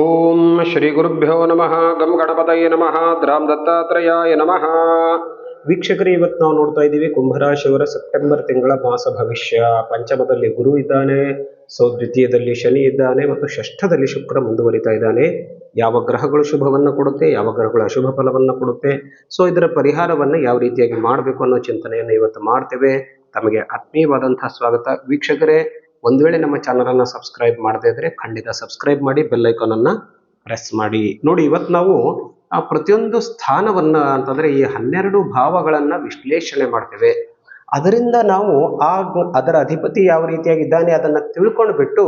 ಓಂ ಶ್ರೀ ಗುರುಭ್ಯೋ ನಮಃ ಗಂ ಗಣಪತಯ ನಮಃ ದ್ರಾಮ್ ದತ್ತಾತ್ರೇಯಾಯ ನಮಃ ವೀಕ್ಷಕರೇ, ಇವತ್ತು ನಾವು ನೋಡ್ತಾ ಇದ್ದೀವಿ ಕುಂಭರಾಶಿಯವರ ಸೆಪ್ಟೆಂಬರ್ ತಿಂಗಳ ಮಾಸ ಭವಿಷ್ಯ. ಪಂಚಮದಲ್ಲಿ ಗುರು ಇದ್ದಾನೆ, ಸೊ ದ್ವಿತೀಯದಲ್ಲಿ ಶನಿ ಇದ್ದಾನೆ ಮತ್ತು ಷಷ್ಠದಲ್ಲಿ ಶುಕ್ರ ಮುಂದುವರಿತಾ ಇದ್ದಾನೆ. ಯಾವ ಗ್ರಹಗಳು ಶುಭವನ್ನು ಕೊಡುತ್ತೆ, ಯಾವ ಗ್ರಹಗಳು ಅಶುಭ ಫಲವನ್ನು ಕೊಡುತ್ತೆ, ಸೊ ಇದರ ಪರಿಹಾರವನ್ನು ಯಾವ ರೀತಿಯಾಗಿ ಮಾಡಬೇಕು ಅನ್ನೋ ಚಿಂತನೆಯನ್ನು ಇವತ್ತು ಮಾಡ್ತೇವೆ. ತಮಗೆ ಆತ್ಮೀಯವಾದಂತಹ ಸ್ವಾಗತ. ವೀಕ್ಷಕರೇ ಒಂದು ವೇಳೆ ನಮ್ಮ ಚಾನಲನ್ನು ಸಬ್ಸ್ಕ್ರೈಬ್ ಮಾಡದೇ ಇದ್ರೆ ಖಂಡಿತ ಸಬ್ಸ್ಕ್ರೈಬ್ ಮಾಡಿ ಬೆಲ್ ಐಕಾನ್ ಅನ್ನ ಪ್ರೆಸ್ ಮಾಡಿ. ನೋಡಿ ಇವತ್ತು ನಾವು ಪ್ರತಿಯೊಂದು ಸ್ಥಾನವನ್ನ ಅಂತಂದ್ರೆ ಈ ಹನ್ನೆರಡು ಭಾವಗಳನ್ನ ವಿಶ್ಲೇಷಣೆ ಮಾಡ್ತೇವೆ. ಅದರಿಂದ ನಾವು ಆ ಅದರ ಅಧಿಪತಿ ಯಾವ ರೀತಿಯಾಗಿದ್ದಾನೆ ಅದನ್ನ ತಿಳ್ಕೊಂಡು ಬಿಟ್ಟು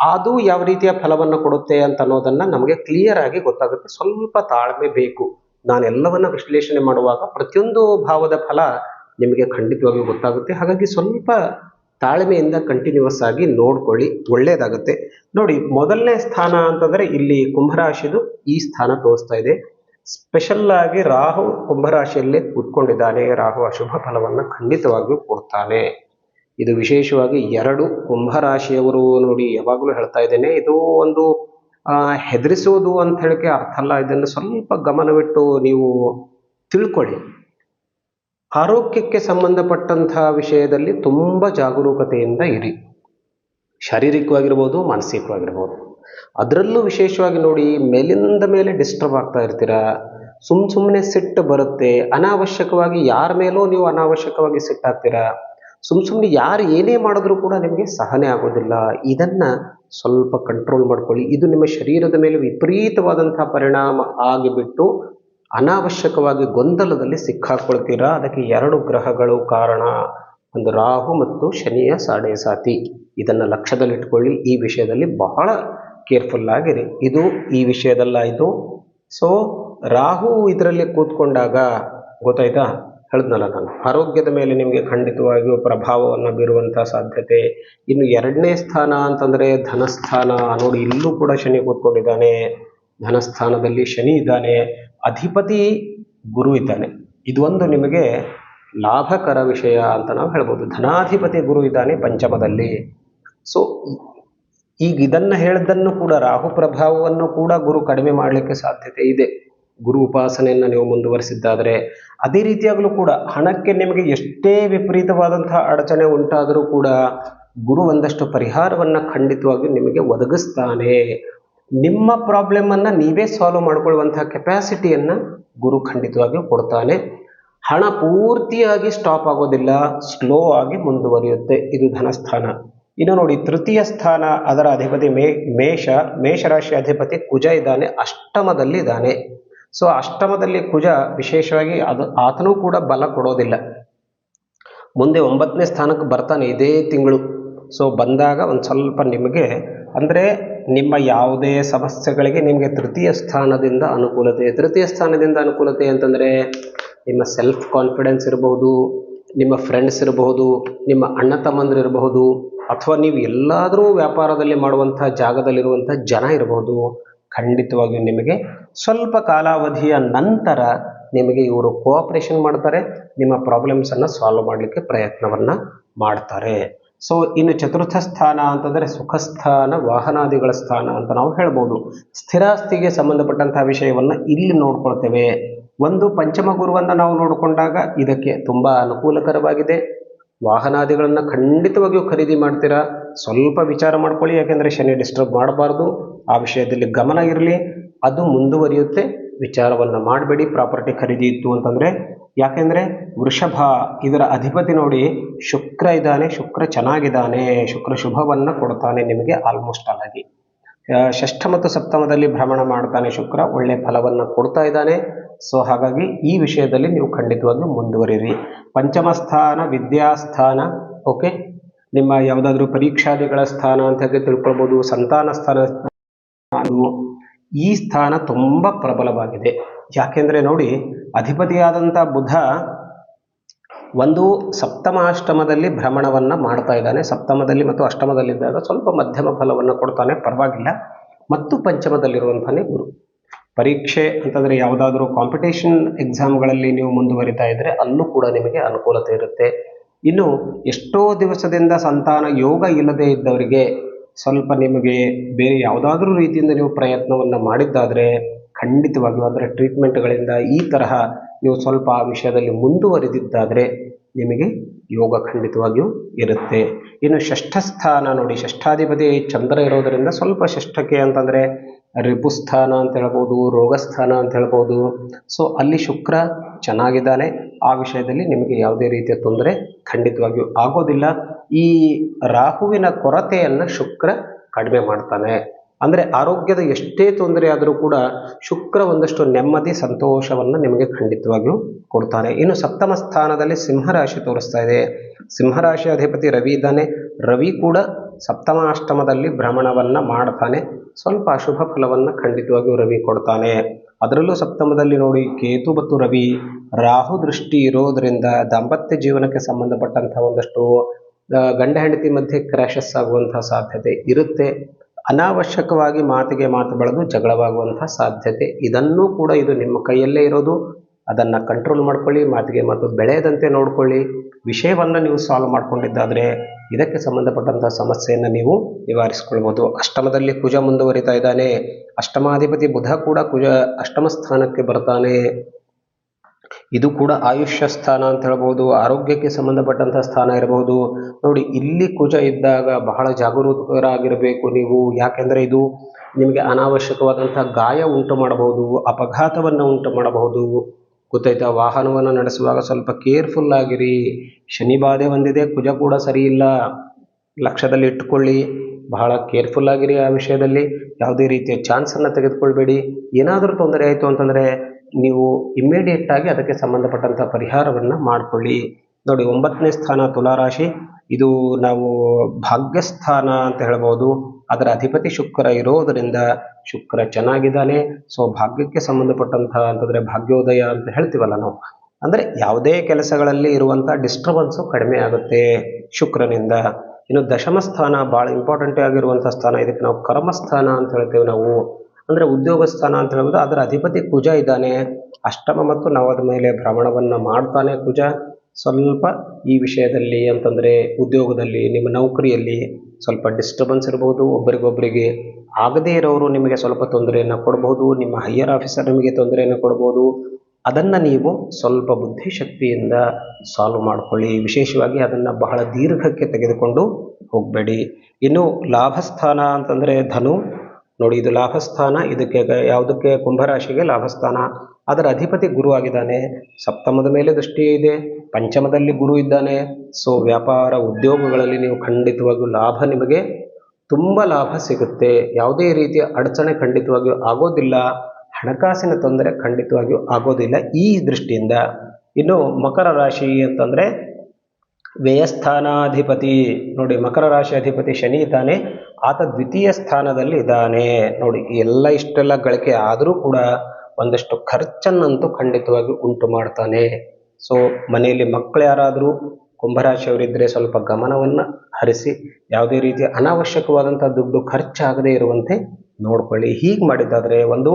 ಅದು ಯಾವ ರೀತಿಯ ಫಲವನ್ನು ಕೊಡುತ್ತೆ ಅಂತ ಅನ್ನೋದನ್ನ ನಮಗೆ ಕ್ಲಿಯರ್ ಆಗಿ ಗೊತ್ತಾಗುತ್ತೆ. ಸ್ವಲ್ಪ ತಾಳ್ಮೆ ಬೇಕು. ನಾನೆಲ್ಲವನ್ನ ವಿಶ್ಲೇಷಣೆ ಮಾಡುವಾಗ ಪ್ರತಿಯೊಂದು ಭಾವದ ಫಲ ನಿಮಗೆ ಖಂಡಿತವಾಗಿಯೂ ಗೊತ್ತಾಗುತ್ತೆ. ಹಾಗಾಗಿ ಸ್ವಲ್ಪ ತಾಳ್ಮೆಯಿಂದ ಕಂಟಿನ್ಯೂಸ್ ಆಗಿ ನೋಡ್ಕೊಳ್ಳಿ, ಒಳ್ಳೇದಾಗುತ್ತೆ. ನೋಡಿ, ಮೊದಲನೇ ಸ್ಥಾನ ಅಂತಂದ್ರೆ ಇಲ್ಲಿ ಕುಂಭರಾಶಿದು ಈ ಸ್ಥಾನ ತೋರಿಸ್ತಾ ಇದೆ. ಸ್ಪೆಷಲ್ ಆಗಿ ರಾಹು ಕುಂಭರಾಶಿಯಲ್ಲೇ ಕೂತ್ಕೊಂಡಿದ್ದಾನೆ. ರಾಹು ಅಶುಭ ಫಲವನ್ನು ಖಂಡಿತವಾಗಿಯೂ ಕೊಡ್ತಾನೆ. ಇದು ವಿಶೇಷವಾಗಿ ಎರಡು ಕುಂಭರಾಶಿಯವರು ನೋಡಿ ಯಾವಾಗಲೂ ಹೇಳ್ತಾ ಇದ್ದೇನೆ. ಇದು ಒಂದು ಹೆದರಿಸೋದು ಅಂತ ಹೇಳಿಕೆ ಅರ್ಥ ಅಲ್ಲ. ಇದನ್ನು ಸ್ವಲ್ಪ ಗಮನವಿಟ್ಟು ನೀವು ತಿಳ್ಕೊಳ್ಳಿ. ಆರೋಗ್ಯಕ್ಕೆ ಸಂಬಂಧಪಟ್ಟಂತಹ ವಿಷಯದಲ್ಲಿ ತುಂಬ ಜಾಗರೂಕತೆಯಿಂದ ಇರಿ. ಶಾರೀರಿಕವಾಗಿರ್ಬೋದು ಮಾನಸಿಕವಾಗಿರ್ಬೋದು ಅದರಲ್ಲೂ ವಿಶೇಷವಾಗಿ ನೋಡಿ, ಮೇಲಿಂದ ಮೇಲೆ ಡಿಸ್ಟರ್ಬ್ ಆಗ್ತಾ ಇರ್ತೀರಾ, ಸುಮ್ ಸುಮ್ಮನೆ ಸಿಟ್ಟು ಬರುತ್ತೆ, ಅನಾವಶ್ಯಕವಾಗಿ ಯಾರ ಮೇಲೂ ನೀವು ಅನಾವಶ್ಯಕವಾಗಿ ಸಿಟ್ಟಾಗ್ತೀರಾ ಸುಮ್ ಸುಮ್ಮನೆ ಯಾರು ಏನೇ ಮಾಡಿದ್ರೂ ಕೂಡ ನಿಮಗೆ ಸಹನೆ ಆಗೋದಿಲ್ಲ. ಇದನ್ನ ಸ್ವಲ್ಪ ಕಂಟ್ರೋಲ್ ಮಾಡ್ಕೊಳ್ಳಿ. ಇದು ನಿಮ್ಮ ಶರೀರದ ಮೇಲೆ ವಿಪರೀತವಾದಂತಹ ಪರಿಣಾಮ ಆಗಿಬಿಟ್ಟು ಅನಾವಶ್ಯಕವಾಗಿ ಗೊಂದಲದಲ್ಲಿ ಸಿಕ್ಕಾಕೊಳ್ತೀರಾ? ಅದಕ್ಕೆ ಎರಡು ಗ್ರಹಗಳು ಕಾರಣ. ಒಂದು ರಾಹು ಮತ್ತು ಶನಿಯ ಸಾಡೆ ಸಾತಿ. ಇದನ್ನು ಲಕ್ಷ್ಯದಲ್ಲಿಟ್ಕೊಳ್ಳಿ. ಈ ವಿಷಯದಲ್ಲಿ ಬಹಳ ಕೇರ್ಫುಲ್ ಆಗಿರಿ. ಇದು ಈ ವಿಷಯದಲ್ಲ ಇದು. ಸೊ, ರಾಹು ಇದರಲ್ಲಿ ಕೂತ್ಕೊಂಡಾಗ ಗೊತ್ತಾಯ್ತಾ? ಹೇಳಿದ್ನಲ್ಲ ನಾನು. ಆರೋಗ್ಯದ ಮೇಲೆ ನಿಮಗೆ ಖಂಡಿತವಾಗಿಯೂ ಪ್ರಭಾವವನ್ನು ಬೀರುವಂಥ ಸಾಧ್ಯತೆ. ಇನ್ನು ಎರಡನೇ ಸ್ಥಾನ ಅಂತಂದರೆ ಧನಸ್ಥಾನ. ನೋಡಿ, ಇಲ್ಲೂ ಕೂಡ ಶನಿ ಕೂತ್ಕೊಂಡಿದ್ದಾನೆ. ಧನಸ್ಥಾನದಲ್ಲಿ ಶನಿ ಇದ್ದಾನೆ. ಅಧಿಪತಿ ಗುರು ಇದ್ದಾನೆ. ಇದೊಂದು ನಿಮಗೆ ಲಾಭಕರ ವಿಷಯ ಅಂತ ನಾವು ಹೇಳ್ಬೋದು. ಧನಾಧಿಪತಿ ಗುರು ಇದ್ದಾನೆ ಪಂಚಮದಲ್ಲಿ. ಸೊ ಈಗ ಇದನ್ನು ಹೇಳಿದ್ದನ್ನು ಕೂಡ ರಾಹು ಪ್ರಭಾವವನ್ನು ಕೂಡ ಗುರು ಕಡಿಮೆ ಮಾಡಲಿಕ್ಕೆ ಸಾಧ್ಯತೆ ಇದೆ. ಗುರು ಉಪಾಸನೆಯನ್ನು ನೀವು ಮುಂದುವರಿಸಿದ್ದಾದರೆ ಅದೇ ರೀತಿಯಾಗಲೂ ಕೂಡ ಹಣಕ್ಕೆ ನಿಮಗೆ ಎಷ್ಟೇ ವಿಪರೀತವಾದಂತಹ ಅಡಚಣೆ ಉಂಟಾದರೂ ಕೂಡ ಗುರು ಒಂದಷ್ಟು ಪರಿಹಾರವನ್ನು ಖಂಡಿತವಾಗಿಯೂ ನಿಮಗೆ ಒದಗಿಸ್ತಾನೆ. ನಿಮ್ಮ ಪ್ರಾಬ್ಲಮ್ ಅನ್ನ ನೀವೇ ಸಾಲ್ವ್ ಮಾಡ್ಕೊಳ್ಳುವಂತಹ ಕೆಪ್ಯಾಸಿಟಿಯನ್ನು ಗುರು ಖಂಡಿತವಾಗಿಯೂ ಕೊಡ್ತಾನೆ. ಹಣ ಪೂರ್ತಿಯಾಗಿ ಸ್ಟಾಪ್ ಆಗೋದಿಲ್ಲ ಸ್ಲೋ ಆಗಿ ಮುಂದುವರಿಯುತ್ತೆ. ಇದು ಧನಸ್ಥಾನ. ಇನ್ನು ನೋಡಿ, ತೃತೀಯ ಸ್ಥಾನ, ಅದರ ಅಧಿಪತಿ ಮೇ, ಮೇಷ, ಮೇಷರಾಶಿ ಅಧಿಪತಿ ಕುಜ ಇದ್ದಾನೆ, ಅಷ್ಟಮದಲ್ಲಿ ಇದ್ದಾನೆ. ಸೊ ಅಷ್ಟಮದಲ್ಲಿ ಕುಜ ವಿಶೇಷವಾಗಿ ಅದು, ಆತನೂ ಕೂಡ ಬಲ ಕೊಡೋದಿಲ್ಲ. ಮುಂದೆ ಒಂಬತ್ತನೇ ಸ್ಥಾನಕ್ಕೆ ಬರ್ತಾನೆ ಇದೇ ತಿಂಗಳು. ಸೊ ಬಂದಾಗ ಒಂದು ಸ್ವಲ್ಪ ನಿಮಗೆ, ಅಂದರೆ ನಿಮ್ಮ ಯಾವುದೇ ಸಮಸ್ಯೆಗಳಿಗೆ ನಿಮಗೆ ತೃತೀಯ ಸ್ಥಾನದಿಂದ ಅನುಕೂಲತೆ, ತೃತೀಯ ಸ್ಥಾನದಿಂದ ಅನುಕೂಲತೆ ಅಂತಂದರೆ ನಿಮ್ಮ ಸೆಲ್ಫ್ ಕಾನ್ಫಿಡೆನ್ಸ್ ಇರಬಹುದು, ನಿಮ್ಮ ಫ್ರೆಂಡ್ಸ್ ಇರಬಹುದು, ನಿಮ್ಮ ಅಣ್ಣ ತಮ್ಮಂದಿರು ಇರಬಹುದು, ಅಥವಾ ನೀವು ಎಲ್ಲಾದರೂ ವ್ಯಾಪಾರದಲ್ಲಿ ಮಾಡುವಂಥ ಜಾಗದಲ್ಲಿರುವಂಥ ಜನ ಇರಬಹುದು, ಖಂಡಿತವಾಗಿಯೂ ನಿಮಗೆ ಸ್ವಲ್ಪ ಕಾಲಾವಧಿಯ ನಂತರ ನಿಮಗೆ ಇವರು ಕೋಆಪರೇಷನ್ ಮಾಡ್ತಾರೆ, ನಿಮ್ಮ ಪ್ರಾಬ್ಲಮ್ಸನ್ನು ಸಾಲ್ವ್ ಮಾಡಲಿಕ್ಕೆ ಪ್ರಯತ್ನವನ್ನು ಮಾಡ್ತಾರೆ. ಸೊ ಇನ್ನು ಚತುರ್ಥ ಸ್ಥಾನ ಅಂತಂದರೆ ಸುಖಸ್ಥಾನ, ವಾಹನಾದಿಗಳ ಸ್ಥಾನ ಅಂತ ನಾವು ಹೇಳ್ಬೋದು. ಸ್ಥಿರಾಸ್ತಿಗೆ ಸಂಬಂಧಪಟ್ಟಂತಹ ವಿಷಯವನ್ನು ಇಲ್ಲಿ ನೋಡ್ಕೊಳ್ತೇವೆ. ಒಂದು ಪಂಚಮ ಗುರುವನ್ನು ನಾವು ನೋಡಿಕೊಂಡಾಗ ಇದಕ್ಕೆ ತುಂಬ ಅನುಕೂಲಕರವಾಗಿದೆ. ವಾಹನಾದಿಗಳನ್ನು ಖಂಡಿತವಾಗಿಯೂ ಖರೀದಿ ಮಾಡ್ತೀರಾ? ಸ್ವಲ್ಪ ವಿಚಾರ ಮಾಡ್ಕೊಳ್ಳಿ, ಯಾಕೆಂದರೆ ಶನಿ ಡಿಸ್ಟರ್ಬ್ ಮಾಡಬಾರ್ದು. ಆ ವಿಷಯದಲ್ಲಿ ಗಮನ ಇರಲಿ. ಅದು ಮುಂದುವರಿಯುತ್ತೆ. ವಿಚಾರವನ್ನು ಮಾಡಬೇಡಿ, ಪ್ರಾಪರ್ಟಿ ಖರೀದಿ ಇತ್ತು ಅಂತಂದರೆ. ಯಾಕೆಂದರೆ ವೃಷಭ ಇದರ ಅಧಿಪತಿ ನೋಡಿ ಶುಕ್ರ ಇದ್ದಾನೆ, ಶುಕ್ರ ಚೆನ್ನಾಗಿದ್ದಾನೆ, ಶುಕ್ರ ಶುಭವನ್ನು ಕೊಡ್ತಾನೆ ನಿಮಗೆ ಆಲ್ಮೋಸ್ಟ್ ಆಗಿ. ಷಷ್ಠ ಮತ್ತು ಸಪ್ತಮದಲ್ಲಿ ಭ್ರಮಣ ಮಾಡ್ತಾನೆ ಶುಕ್ರ, ಒಳ್ಳೆ ಫಲವನ್ನು ಕೊಡ್ತಾ ಇದ್ದಾನೆ. ಸೊ ಹಾಗಾಗಿ ಈ ವಿಷಯದಲ್ಲಿ ನೀವು ಖಂಡಿತವಾಗಿಯೂ ಮುಂದುವರಿರಿ. ಪಂಚಮ ಸ್ಥಾನ ವಿದ್ಯಾಸ್ಥಾನ ಓಕೆ ನಿಮ್ಮ ಯಾವುದಾದ್ರೂ ಪರೀಕ್ಷಾದಿಗಳ ಸ್ಥಾನ ಅಂತ ಹೇಳಿ ತಿಳ್ಕೊಳ್ಬೋದು, ಸಂತಾನ ಸ್ಥಾನ ಈ ಸ್ಥಾನ ತುಂಬ ಪ್ರಬಲವಾಗಿದೆ. ಯಾಕೆಂದರೆ ನೋಡಿ ಅಧಿಪತಿಯಾದಂಥ ಬುಧ ಒಂದು ಸಪ್ತಮಾಷ್ಟಮದಲ್ಲಿ ಭ್ರಮಣವನ್ನು ಮಾಡ್ತಾ ಇದ್ದಾನೆ. ಸಪ್ತಮದಲ್ಲಿ ಮತ್ತು ಅಷ್ಟಮದಲ್ಲಿದ್ದಾಗ ಸ್ವಲ್ಪ ಮಧ್ಯಮ ಫಲವನ್ನು ಕೊಡ್ತಾನೆ. ಪರವಾಗಿಲ್ಲ. ಮತ್ತು ಪಂಚಮದಲ್ಲಿರುವಂಥನೇ ಗುರು. ಪರೀಕ್ಷೆ ಅಂತಂದರೆ ಯಾವುದಾದ್ರೂ ಕಾಂಪಿಟೇಷನ್ ಎಕ್ಸಾಮ್ಗಳಲ್ಲಿ ನೀವು ಮುಂದುವರಿತಾ ಇದ್ದರೆ ಅಲ್ಲೂ ಕೂಡ ನಿಮಗೆ ಅನುಕೂಲತೆ ಇರುತ್ತೆ. ಇನ್ನು ಎಷ್ಟೋ ದಿವಸದಿಂದ ಸಂತಾನ ಯೋಗ ಇಲ್ಲದೆ ಇದ್ದವರಿಗೆ ಸ್ವಲ್ಪ ನಿಮಗೆ ಬೇರೆ ಯಾವುದಾದ್ರೂ ರೀತಿಯಿಂದ ನೀವು ಪ್ರಯತ್ನವನ್ನು ಮಾಡಿದ್ದಾದರೆ ಖಂಡಿತವಾಗಿಯೂ ಅಂದರೆ ಟ್ರೀಟ್ಮೆಂಟ್ಗಳಿಂದ ಈ ತರಹ ನೀವು ಸ್ವಲ್ಪ ಆ ವಿಷಯದಲ್ಲಿ ಮುಂದುವರಿದಿದ್ದಾದರೆ ನಿಮಗೆ ಯೋಗ ಖಂಡಿತವಾಗಿಯೂ ಇರುತ್ತೆ. ಇನ್ನು ಷಷ್ಠ ಸ್ಥಾನ ನೋಡಿ, ಷಷ್ಠಾಧಿಪತಿ ಚಂದ್ರ ಇರೋದರಿಂದ ಸ್ವಲ್ಪ ಷಷ್ಠಕ್ಕೆ ಅಂತಂದರೆ ರಿಪುಸ್ಥಾನ ಅಂತ ಹೇಳ್ಬೋದು, ರೋಗಸ್ಥಾನ ಅಂತ ಹೇಳ್ಬೋದು. ಸೊ ಅಲ್ಲಿ ಶುಕ್ರ ಚೆನ್ನಾಗಿದ್ದಾನೆ. ಆ ವಿಷಯದಲ್ಲಿ ನಿಮಗೆ ಯಾವುದೇ ರೀತಿಯ ತೊಂದರೆ ಖಂಡಿತವಾಗಿಯೂ ಆಗೋದಿಲ್ಲ. ಈ ರಾಹುವಿನ ಕೊರತೆಯನ್ನು ಶುಕ್ರ ಕಡಿಮೆ ಮಾಡ್ತಾನೆ. ಅಂದರೆ ಆರೋಗ್ಯದ ಎಷ್ಟೇ ತೊಂದರೆ ಆದರೂ ಕೂಡ ಶುಕ್ರ ಒಂದಷ್ಟು ನೆಮ್ಮದಿ, ಸಂತೋಷವನ್ನು ನಿಮಗೆ ಖಂಡಿತವಾಗಿಯೂ ಕೊಡ್ತಾನೆ. ಇನ್ನು ಸಪ್ತಮ ಸ್ಥಾನದಲ್ಲಿ ಸಿಂಹರಾಶಿ ತೋರಿಸ್ತಾ ಇದೆ. ಸಿಂಹರಾಶಿ ಅಧಿಪತಿ ರವಿ ಇದ್ದಾನೆ. ರವಿ ಕೂಡ ಸಪ್ತಮ ಅಷ್ಟಮದಲ್ಲಿ ಭ್ರಮಣವನ್ನು ಮಾಡ್ತಾನೆ. ಸ್ವಲ್ಪ ಅಶುಭ ಫಲವನ್ನು ಖಂಡಿತವಾಗಿಯೂ ರವಿ ಕೊಡ್ತಾನೆ. ಅದರಲ್ಲೂ ಸಪ್ತಮದಲ್ಲಿ ನೋಡಿ, ಕೇತು ಮತ್ತು ರವಿ ರಾಹು ದೃಷ್ಟಿ ಇರೋದರಿಂದ ದಾಂಪತ್ಯ ಜೀವನಕ್ಕೆ ಸಂಬಂಧಪಟ್ಟಂಥ ಒಂದಷ್ಟು ಗಂಡ ಹೆಂಡತಿ ಮಧ್ಯೆ ಕ್ರ್ಯಾಶಸ್ ಆಗುವಂತಹ ಸಾಧ್ಯತೆ ಇರುತ್ತೆ. ಅನಾವಶ್ಯಕವಾಗಿ ಮಾತಿಗೆ ಮಾತು ಬೆಳೆದು ಜಗಳವಾಗುವಂತಹ ಸಾಧ್ಯತೆ ಇದನ್ನೂ ಕೂಡ ಇದು ನಿಮ್ಮ ಕೈಯಲ್ಲೇ ಇರೋದು. ಅದನ್ನು ಕಂಟ್ರೋಲ್ ಮಾಡ್ಕೊಳ್ಳಿ, ಮಾತಿಗೆ ಮಾತು ಬೆಳೆಯದಂತೆ ನೋಡ್ಕೊಳ್ಳಿ. ವಿಷಯವನ್ನು ನೀವು ಸಾಲ್ವ್ ಮಾಡ್ಕೊಂಡಿದ್ದಾದರೆ ಇದಕ್ಕೆ ಸಂಬಂಧಪಟ್ಟಂತಹ ಸಮಸ್ಯೆಯನ್ನು ನೀವು ನಿವಾರಿಸ್ಕೊಳ್ಬೋದು. ಅಷ್ಟಮದಲ್ಲಿ ಕುಜ ಮುಂದುವರಿತಾ ಇದ್ದಾನೆ. ಅಷ್ಟಮಾಧಿಪತಿ ಬುಧ ಕೂಡ ಕುಜ ಅಷ್ಟಮ ಸ್ಥಾನಕ್ಕೆ ಬರ್ತಾನೆ. ಇದು ಕೂಡ ಆಯುಷ್ಯ ಸ್ಥಾನ ಅಂತ ಹೇಳ್ಬೋದು, ಆರೋಗ್ಯಕ್ಕೆ ಸಂಬಂಧಪಟ್ಟಂಥ ಸ್ಥಾನ ಇರಬಹುದು. ನೋಡಿ, ಇಲ್ಲಿ ಕುಜ ಇದ್ದಾಗ ಬಹಳ ಜಾಗರೂಕರಾಗಿರಬೇಕು ನೀವು. ಯಾಕೆಂದರೆ ಇದು ನಿಮಗೆ ಅನಾವಶ್ಯಕವಾದಂಥ ಗಾಯ ಉಂಟು ಮಾಡಬಹುದು, ಅಪಘಾತವನ್ನು ಉಂಟು ಮಾಡಬಹುದು. ಗೊತ್ತಾಯ್ತಾ? ವಾಹನವನ್ನು ನಡೆಸುವಾಗ ಸ್ವಲ್ಪ ಕೇರ್ಫುಲ್ ಆಗಿರಿ. ಶನಿ ಬಾಧೆ ಹೊಂದಿದೆ ಕುಜ ಕೂಡ ಸರಿ ಇಲ್ಲ ಲಕ್ಷ್ಯದಲ್ಲಿ ಇಟ್ಟುಕೊಳ್ಳಿ. ಬಹಳ ಕೇರ್ಫುಲ್ ಆಗಿರಿ ಆ ವಿಷಯದಲ್ಲಿ. ಯಾವುದೇ ರೀತಿಯ ಚಾನ್ಸನ್ನು ತೆಗೆದುಕೊಳ್ಬೇಡಿ. ಏನಾದರೂ ತೊಂದರೆ ಆಯಿತು ಅಂತಂದರೆ ನೀವು ಇಮ್ಮಿಡಿಯೇಟ್ ಆಗಿ ಅದಕ್ಕೆ ಸಂಬಂಧಪಟ್ಟಂಥ ಪರಿಹಾರವನ್ನು ಮಾಡಿಕೊಳ್ಳಿ. ನೋಡಿ, ಒಂಬತ್ತನೇ ಸ್ಥಾನ ತುಲಾರಾಶಿ. ಇದು ನಾವು ಭಾಗ್ಯಸ್ಥಾನ ಅಂತ ಹೇಳ್ಬೋದು. ಅದರ ಅಧಿಪತಿ ಶುಕ್ರ ಇರೋದರಿಂದ ಶುಕ್ರ ಚೆನ್ನಾಗಿದ್ದಾನೆ. ಸೊ ಭಾಗ್ಯಕ್ಕೆ ಸಂಬಂಧಪಟ್ಟಂತಹ ಅಂತಂದರೆ ಭಾಗ್ಯೋದಯ ಅಂತ ಹೇಳ್ತೀವಲ್ಲ ನಾವು. ಅಂದರೆ ಯಾವುದೇ ಕೆಲಸಗಳಲ್ಲಿ ಇರುವಂಥ ಡಿಸ್ಟರ್ಬೆನ್ಸು ಕಡಿಮೆ ಆಗುತ್ತೆ ಶುಕ್ರನಿಂದ. ಇನ್ನು ದಶಮ ಸ್ಥಾನ ಭಾಳ ಇಂಪಾರ್ಟೆಂಟ್ ಆಗಿರುವಂಥ ಸ್ಥಾನ ಇದಕ್ಕೆ ನಾವು ಕರ್ಮಸ್ಥಾನ ಅಂತ ಹೇಳ್ತೇವೆ ನಾವು. ಅಂದರೆ ಉದ್ಯೋಗ ಸ್ಥಾನ ಅಂತ ಹೇಳ್ಬೋದು, ಅದರ ಅಧಿಪತಿ ಕುಜ ಇದ್ದಾನೆ. ಅಷ್ಟಮ ಮತ್ತು ನವದ ಮೇಲೆ ಭ್ರಮಣವನ್ನು ಮಾಡ್ತಾನೆ ಕುಜ. ಸ್ವಲ್ಪ ಈ ವಿಷಯದಲ್ಲಿ ಅಂತಂದರೆ ಉದ್ಯೋಗದಲ್ಲಿ, ನಿಮ್ಮ ನೌಕರಿಯಲ್ಲಿ ಸ್ವಲ್ಪ ಡಿಸ್ಟರ್ಬೆನ್ಸ್ ಇರ್ಬೋದು ಒಬ್ಬರಿಗೊಬ್ಬರಿಗೆ ಆಗದೇ ಇರೋರು ನಿಮಗೆ ಸ್ವಲ್ಪ ತೊಂದರೆಯನ್ನು ಕೊಡಬಹುದು ನಿಮ್ಮ ಹೈಯರ್ ಆಫೀಸರ್ ನಿಮಗೆ ತೊಂದರೆಯನ್ನು ಕೊಡ್ಬೋದು. ಅದನ್ನು ನೀವು ಸ್ವಲ್ಪ ಬುದ್ಧಿಶಕ್ತಿಯಿಂದ ಸಾಲ್ವ್ ಮಾಡ್ಕೊಳ್ಳಿ. ವಿಶೇಷವಾಗಿ ಅದನ್ನು ಬಹಳ ದೀರ್ಘಕ್ಕೆ ತೆಗೆದುಕೊಂಡು ಹೋಗಬೇಡಿ. ಇನ್ನು ಲಾಭಸ್ಥಾನ ಅಂತಂದರೆ ಧನು. ನೋಡಿ, ಇದು ಲಾಭಸ್ಥಾನ. ಇದಕ್ಕೆ ಯಾವುದಕ್ಕೆ ಕುಂಭರಾಶಿಗೆ ಲಾಭಸ್ಥಾನ. ಅದರ ಅಧಿಪತಿ ಗುರು ಆಗಿದ್ದಾನೆ. ಸಪ್ತಮದ ಮೇಲೆ ದೃಷ್ಟಿ ಇದೆ. ಪಂಚಮದಲ್ಲಿ ಗುರು ಇದ್ದಾನೆ. ಸೊ, ವ್ಯಾಪಾರ ಉದ್ಯೋಗಗಳಲ್ಲಿ ನೀವು ಖಂಡಿತವಾಗಿಯೂ ಲಾಭ ನಿಮಗೆ ತುಂಬ ಲಾಭ ಸಿಗುತ್ತೆ. ಯಾವುದೇ ರೀತಿಯ ಅಡಚಣೆ ಖಂಡಿತವಾಗಿಯೂ ಆಗೋದಿಲ್ಲ. ಹಣಕಾಸಿನ ತೊಂದರೆ ಖಂಡಿತವಾಗಿಯೂ ಆಗೋದಿಲ್ಲ ಈ ದೃಷ್ಟಿಯಿಂದ. ಇನ್ನು ಮಕರ ರಾಶಿ ಅಂತಂದರೆ ವ್ಯಯಸ್ಥಾನಾಧಿಪತಿ. ನೋಡಿ, ಮಕರ ರಾಶಿ ಅಧಿಪತಿ ಶನಿ ಇದ್ದಾನೆ, ಆತ ದ್ವಿತೀಯ ಸ್ಥಾನದಲ್ಲಿ ಇದ್ದಾನೆ. ನೋಡಿ ಎಲ್ಲ ಇಷ್ಟೆಲ್ಲ ಗಳಿಕೆ ಆದರೂ ಕೂಡ ಒಂದಷ್ಟು ಖರ್ಚನ್ನಂತೂ ಖಂಡಿತವಾಗಿ ಉಂಟು ಮಾಡ್ತಾನೆ. ಸೊ ಮನೆಯಲ್ಲಿ ಮಕ್ಕಳು ಯಾರಾದರೂ ಕುಂಭರಾಶಿಯವರಿದ್ದರೆ ಸ್ವಲ್ಪ ಗಮನವನ್ನು ಹರಿಸಿ, ಯಾವುದೇ ರೀತಿಯ ಅನಾವಶ್ಯಕವಾದಂಥ ದುಡ್ಡು ಖರ್ಚಾಗದೇ ಇರುವಂತೆ ನೋಡ್ಕೊಳ್ಳಿ. ಹೀಗೆ ಮಾಡಿದ್ದಾದರೆ ಒಂದು,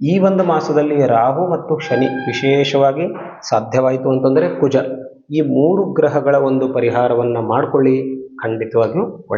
ಈ ಒಂದು ಮಾಸದಲ್ಲಿ ರಾಹು ಮತ್ತು ಶನಿ ವಿಶೇಷವಾಗಿ ಸಾಧ್ಯವಾಯಿತು ಅಂತಂದರೆ ಕುಜ. ಈ ಮೂರು ಗ್ರಹಗಳ ಒಂದು ಪರಿಹಾರವನ್ನು ಮಾಡಿಕೊಳ್ಳಿ. ಖಂಡಿತವಾಗಿಯೂ